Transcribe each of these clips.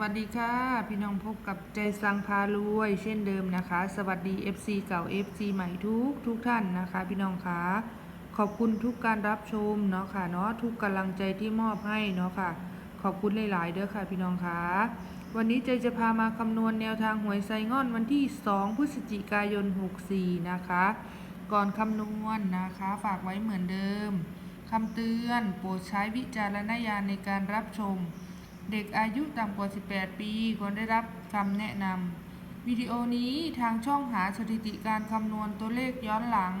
วัสดีค่ะ พี่น้องพบกับใจสังพารวย เช่นเดิมนะคะ สวัสดี FC เก่า FC ใหม่ทุกทุกท่านนะคะ พี่น้องคะขอบคุณทุกการรับชมเนาะค่ะเนาะทุกกำลังใจที่มอบให้เนาะค่ะ ขอบคุณหลาย ๆ เด้อค่ะ พี่น้องคะวันนี้ใจจะพามาคำนวณแนวทางหวยไซง่อนวันที่ 2 พฤศจิกายน 64 นะคะ ก่อนคำนวณนะคะ ฝากไว้เหมือนเดิมคำเตือนโปรดใช้วิจารณญาณในการรับชม เด็กอายุต่ำกว่า 18 ปีควรได้รับคำแนะนำวิดีโอนี้ทางช่องหาสถิติการคำนวณตัวเลขย้อนหลัง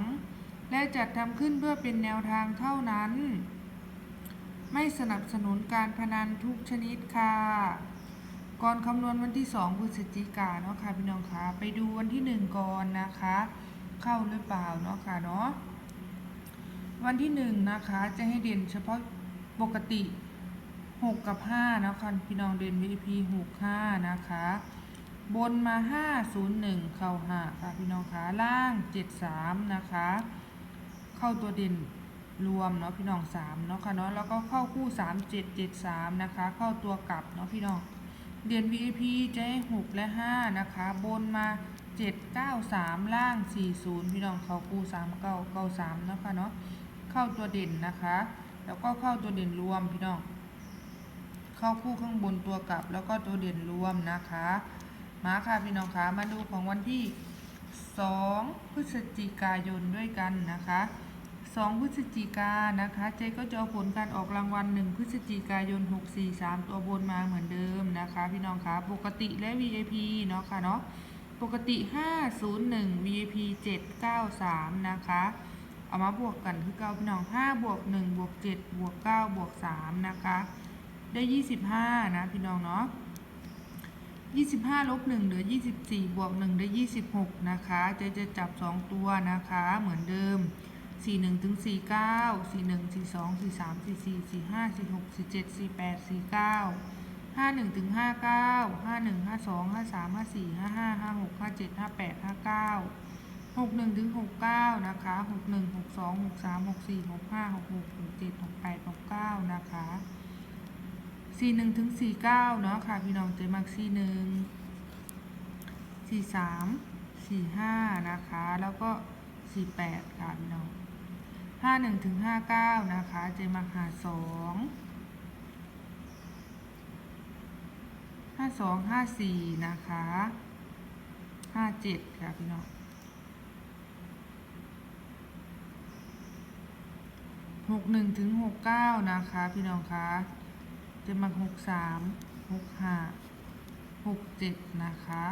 และจัดทำขึ้นเพื่อเป็นแนวทางเท่านั้น ไม่สนับสนุนการพนันทุกชนิดค่ะก่อนคำนวณวันที่ 2พฤศจิกาเนาะค่ะพี่น้องคะไปดูวันที่ 1 ก่อนนะคะ เข้าหรือเปล่าเนาะค่ะเนาะวันที่ 1 นะคะจะให้เด่นเฉพาะปกติ 6กับ5นะคะพี่น้องเด่น VIP 6 5นะคะ บนมา501เข้า5ค่ะพี่น้องคะล่าง73นะคะ เข้าตัวเด่นรวมเนาะพี่น้อง3เนาะค่ะเนาะแล้วก็เข้าคู่3773นะคะ เข้าตัวกลับเนาะพี่น้องเด่น VIP จะให้6และ5นะคะ บนมา793ล่าง40พี่น้องเข้าคู่3 9 93เนาะค่ะเนาะเข้าตัวเด่นนะคะ แล้วก็เข้าตัวเด่นรวมพี่น้อง เข้าคู่ข้างบนตัวกลับ แล้วก็ตัวเด่นรวมนะคะ มาค่ะพี่น้องคะมาดูของวันที่ 2 พฤศจิกายนด้วยกันนะคะ 2 พฤศจิกานะคะ เจ๊ก็จะเอาผลการออกรางวัล 1 พฤศจิกายน 643 ตัวบนมาเหมือนเดิมนะคะ พี่น้องคะปกติและ VIP เนาะค่ะเนาะปกติ 501 VIP 793 นะคะ เอามาบวกกันคือเก้าพี่น้อง 5 บวก 1 บวก 7 บวก 9 บวก 3 นะคะ ได้ 25 นะพี่น้องเนาะ25ลบ1เหลือ 24 บวก 1 ได้ 26 นะคะจะจะจับ 2 ตัวนะคะ เหมือนเดิม 41ถึง49 41 42 43 44 45 46 47 48 49 51ถึง59 51 52 53 54 55 56 57 58 59 61ถึง69 นะคะ 61 62 63 64 65 66 67 68 69 นะคะ สี่หนึ่งถึงสี่เก้าเนาะค่ะ พี่น้องเจมักสี่หนึ่งสี่สามสี่ห้านะคะ แล้วก็สี่แปดค่ะพี่น้องห้าหนึ่งถึงห้าเก้านะคะ เจมักหาสองห้าสองห้าสี่นะคะห้าเจ็ดค่ะพี่น้องหกหนึ่งถึงหกเก้านะคะ พี่น้องคะ จะมาหกสามหกห้าหกเจ็ดนะคะ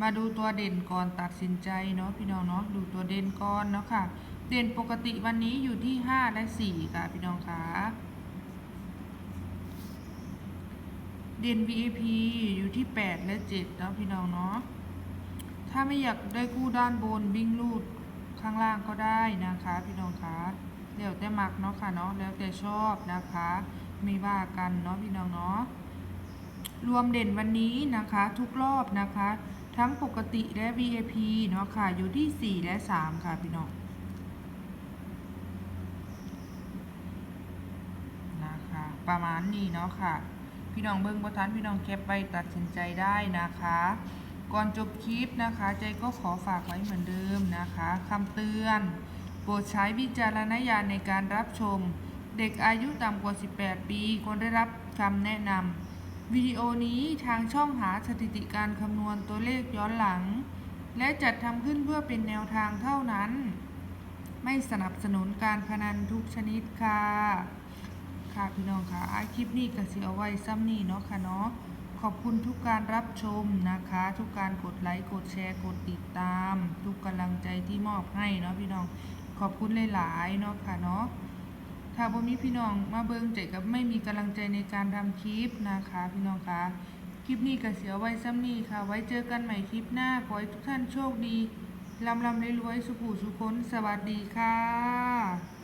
มาดูตัวเด่นก่อนตัดสินใจเนาะพี่น้องเนาะดูตัวเด่นก่อนเนาะค่ะ เด่นปกติวันนี้อยู่ที่ห้าและสี่ค่ะพี่น้องคะเด่น VIP อยู่ที่แปดและเจ็ดเนาะพี่น้องเนาะถ้าไม่อยากได้คู่ด้านบนวิ่งลูดข้างล่างก็ได้นะคะ พี่น้องคะแล้วแต่มักเนาะค่ะเนาะแล้วแต่ชอบนะคะ ไม่ว่ากันเนาะพี่น้องเนาะรวมเด่นวันนี้นะคะ ทุกรอบนะคะ ทั้งปกติและ VIP เนาะค่ะ อยู่ที่ 4 และ 3 ค่ะพี่น้องนะคะ ประมาณนี้เนาะค่ะ พี่น้องเบิ้งบทันพี่น้องแคปไปตัดสินใจได้นะคะ ก่อนจบคลิปนะคะ ใจก็ขอฝากไว้เหมือนเดิมนะคะคำเตือน โปรดใช้วิจารณญาณในการรับชม เด็กอายุต่ำกว่า 18 ปีควรได้รับคำแนะนำวิดีโอนี้ทางช่องหาสถิติการคำนวณตัวเลขย้อนหลัง และจัดทำขึ้นเพื่อเป็นแนวทางเท่านั้น ไม่สนับสนุนการพนันทุกชนิดค่ะ ค่ะพี่น้องค่ะอะคลิปนี้ก็สิเอาไว้ซ้ำนี่เนาะค่ะเนาะขอบคุณทุกการรับชมนะคะ ทุกการกดไลค์ กดแชร์ กดติดตาม ทุกกำลังใจที่มอบให้เนาะพี่น้อง ขอบคุณหลาย ๆ เนาะค่ะเนาะ ถ้าบ่มีพี่น้องมาเบิ่งใจกับไม่มีกำลังใจในการทำคลิปนะคะ พี่น้องคะคลิปนี้ก็เสียไว้ซ้ำนี่ค่ะ ไว้เจอกันใหม่คลิปหน้า ขอให้ทุกท่านโชคดีลำลำรวยๆสุขุสุขนสวัสดีค่ะ